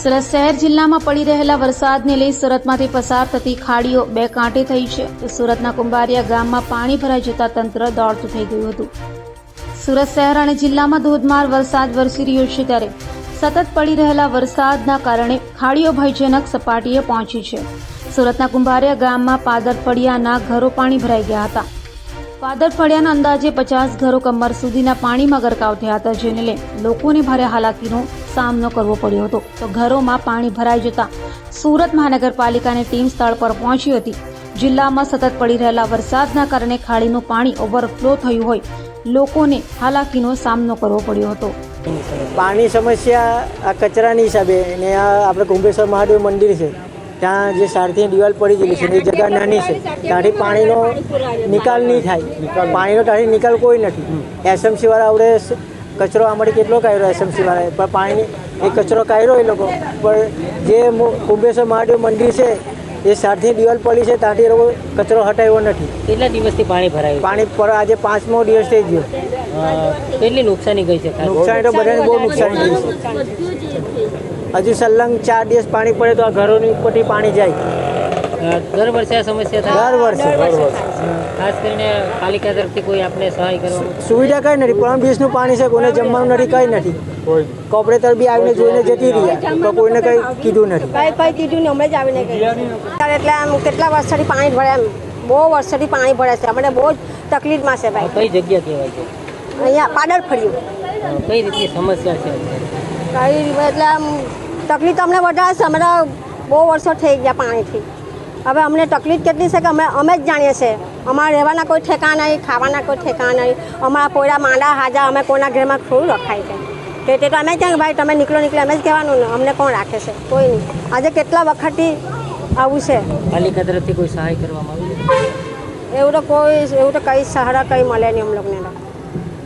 સુરત શહેર જિલ્લામાં પડી રહેલા વરસાદને લઈ સુરતમાંથી પસાર થતી ખાડીઓ બે કાંઠે થઈ છે. સુરતના કુંભારિયા ગામમાં પાણી ભરાઈ જતા તંત્ર દોડતું થઈ ગયું હતું. સુરત શહેર અને જિલ્લામાં ધોધમાર વરસાદ વરસી રહ્યો છે ત્યારે સતત પડી રહેલા વરસાદના કારણે ખાડીઓ ભયજનક સપાટીએ પહોંચી છે. સુરતના કુંભારિયા ગામમાં પાદર ફળિયાના ઘરો પાણી ભરાઈ ગયા હતા. પાદર ફળિયાના અંદાજે પચાસ ઘરો કમર સુધીના પાણીમાં ગરકાવ થયા હતા, જેને લઈ લોકોને ભારે હાલાકીનો સામનો કરવો પડ્યો હતો. તો ઘરોમાં પાણી ભરાઈ જતા સુરત મહાનગરપાલિકાની ટીમ સ્થળ પર પહોંચી હતી. જિલ્લામાં સતત પડી રહેલા વરસાદના કારણે ખાડીનું પાણી ઓવરફ્લો થયું હોય, લોકોને હાલાકીનો સામનો કરવો પડ્યો હતો. પાણી સમસ્યા આ કચરાની હિસાબે અને આ આપણે કુંભેશ્વર મહાદેવ મંદિર છે ત્યાં જે સારથી દિવાલ પડી ગયેલી છે એ જગ્યા નાની છે. ત્યાંથી પાણીનો નિકાલ નહીં થાય. પાણીનો ત્યાંથી નિકાલ કોઈ નથી. એસએમસીવાળા આવડે કચરો આમાંથી કેટલો કાઢ્યો એસએમસીવાળાએ પણ પાણીની એ કચરો કાઢ્યો એ લોકો. પણ જે કુંભેશ્વર મહાદેવ મંદિર છે એ સારથી દિવાલ પડી છે ત્યાંથી એ લોકો કચરો હટાવ્યો નથી. કેટલા દિવસથી પાણી ભરાયું? પાણી પર આજે પાંચમો દિવસ થઈ ગયો. કેટલી નુકસાની ગઈ છે? નુકસાની તો બધાને બહુ નુકસાની થઈ છે હજુ સલંગ ચાર દિવસ પાણી પડે તો આ ઘરોની ઉપરથી પાણી જાય. દર વર્ષે આ સમસ્યા થાય? દર વર્ષે ખાસ કરીને પાલિકા તરફથી કોઈ આપણે સહાય કરવા સુવિધા કઈ નથી. પણ દિવસનું પાણી છે કોઈને જમવાનું નથી કઈ નથી. કોપરેટર બી આવીને જોઈને જતી રહ્યા તો કોઈને કઈ કીધું નથી. કઈ કઈ કીધું ને હમણાં જ આવીને કહ્યું એટલે આમ કેટલા વર્ષથી પાણી ભરે એમ? બહુ વર્ષથી પાણી ભરે છે. અમને બહુ જ તકલીફમાં છે ભાઈ. કઈ જગ્યા કહેવાય છે? અહીંયા પાડર ફર્યું કઈ રીતની સમસ્યા છે? કઈ એટલે આમ તકલીફ તો અમને વધારે છે અમે બહુ વર્ષો થઈ ગયા પાણીથી. હવે અમને તકલીફ કેટલી છે કે અમે અમે જ જાણીએ છીએ. અમારા રહેવાના કોઈ ઠેકાણ નહીં ખાવાના કોઈ ઠેકાણ નહીં. અમારા પોયરા માંડા હાજા અમે કોઈના ઘરમાં થોડું રખાય છે. તે તે તો અમે ક્યાં ભાઈ તમે નીકળો નીકળો અમે જ કહેવાનું ને અમને કોણ રાખે છે? કોઈ નહીં. આજે કેટલા વખતથી આવું છે? પાલિકા તરફથી કોઈ સહાય કરવામાં આવી એવું તો કોઈ એવું તો કઈ સહારા કંઈ મળે નહીં અમ લોકોને